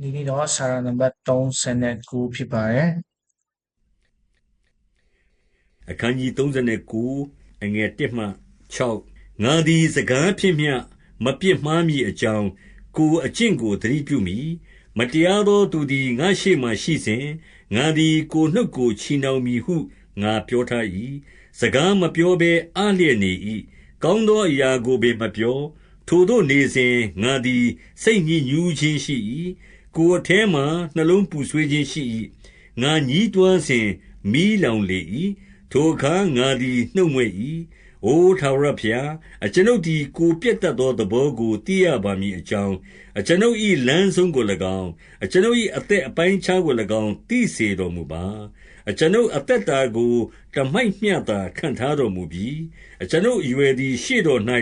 ဒီနေ့တော့စာရနံပါတ်39ဖြစ်ပါတယ်အခန်းကြီး39အငယ်1မှ6ငါသည်စကားဖြင့်မျှမပြစ်မှားမည်အကြောင်းကိုယ်အကျင့်ကိုသတိပြုမိမတရားသောသူသည်ငါရှိမှရှိစဉ်ငါသည်ကိုယ်နှုတ်ကိုချီနှောင်မည်ဟုငါပြောထား၏စကားမပြောဘဲအလျက်နေ၏ကောင်းသောအရာကိုပင်မပြောထိုတို့နေစဉ်ငါသည်စိတ်ညစ်ညူးခြင်းရှိ၏ ကိုယ်အထဲမှနှလုံးပူဆွေးခြင်းရှိ၏ငါညည်းတွားစဉ်မီးလောင်လေ၏ထိုအခါငါသည်နှုတ်မြွက်၏။အိုထာဝရဘုရား၊အကျွန်ုပ်သည်ကိုယ်ပျက်တတ်သောသဘောကိုသိရပါမည်အကြောင်း၊အကျွန်ုပ်၏လမ်းဆုံးကို၎င်း၊အကျွန်ုပ်၏အသက်အပိုင်းအခြားကို၎င်းသိစေတော်မူပါ။အကျွန်ုပ်အသက်တာကိုတမိုက်မျှသာခန့်ထားတော်မူပြီ။အကျွန်ုပ်အရွယ်သည်ရှေ့တော်၌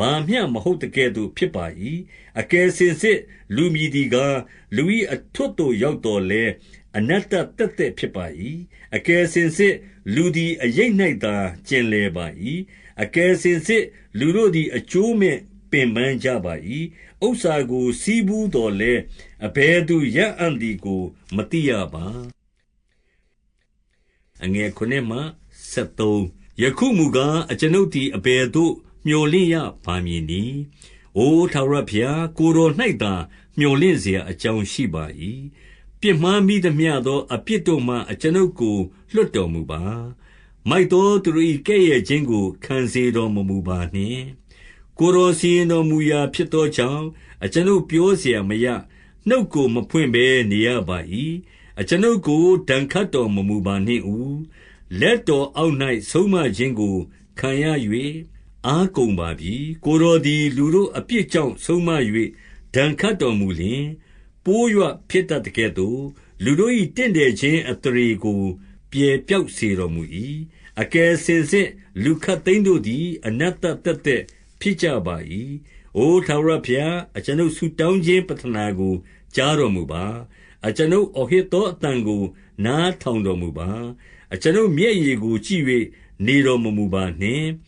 ဘာမျှမဟုတ်သကဲ့သို့ ဖြစ်ပါ၏။အကယ်စင်စစ် လူမည်သည်ကား၊လူ၏အထွဋ်သို့ ရောက်သော်လည်း အနတ္တသက်သက်ဖြစ်ပါ၏။အကယ်စင်စစ် လူသည် အရိပ်၌သာ ကျင်လည်ပါ၏။အကယ်စင်စစ် လူတို့သည် အကျိုးမဲ့ ပင်ပန်းကြပါ၏။ဥစ္စာကို ဆည်းဖူးသော်လည်း အဘယ်သူရအံ့သည်ကို မသိရပါ။ယခုမူကား အကျွန်ုပ်သည် အဘယ်သို့ မြော်လင့်ရပါမည်နည်း။အိုထာဝရဘုရား၊ကိုယ်တော်၌သာမြော်လင့်စရာအကြောင်းရှိပါ၏ပြစ်မှားမိသမျှသော အပြစ်တို့မှအကျွန်ုပ်ကိုလွှတ်တော်မူပါ။မိုက်သောသူတို့၏ကဲ့ရဲ့ခြင်းကိုခံစေတော်မမူပါနှင့်။ကိုယ်တော်စီရင်တော်မူရာဖြစ်သောကြောင့်အကျွန်ုပ်ပြောစရာမရ၊နှုတ်ကိုမဖွင့်ဘဲနေရပါ၏။အကျွန်ုပ်ကိုဒဏ်ခတ်တော်မမူပါနှင့်ဦး။လက်တော်အောက်၌ဆုံးမခြင်းကိုခံရ၍ အားကုန်ပါပြီ။ကိုယ်တော်သည် လူတို့အပြစ်ကြောင့် ဆုံးမ၍ဒဏ်ခတ်တော်မူလျှင် ပိုးရွဖြစ်တတ်သကဲ့သို့ လူတို့၏တင့်တယ်ခြင်းအသရေကို ပြယ်ပျောက်စေတော်မူ၏။အကယ်စင်စစ် လူခပ်သိမ်းတို့သည် အနတ္တသက်သက်ဖြစ်ကြပါ၏။အိုထာဝရဘုရား၊အကျွန်ုပ်ဆုတောင်းခြင်း ပဌနာကို ကြားတော်မူပါ။အကျွန်ုပ်အော်ဟစ်သော အသံကို နားထောင်တော်မူပါ။အကျွန်ုပ်မျက်ရည်ကို ကြည့်၍နေတော်မမူပါနှင့်။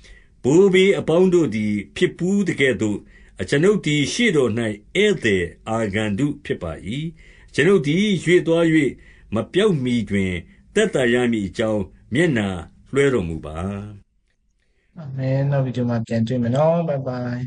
ဘိုးဘေးအပေါင်းတို့သည် ဖြစ်ဘူးသကဲ့သို့ အကျွန်ုပ်သည် ရှေ့တော်၌ဧည့်သည်အာဂန္တုဖြစ်ပါ၏။အကျွန်ုပ်သည် ရွေ့သွား၍မပျောက်မှီတွင် သက်သာရမည်အကြောင်း မျက်နှာလွှဲတော်မူပါ။အာမင် နောက်ဗီဒီယိုမှာ ပြန်တွေ့မယ်နော် ဘိုင်ဘိုင်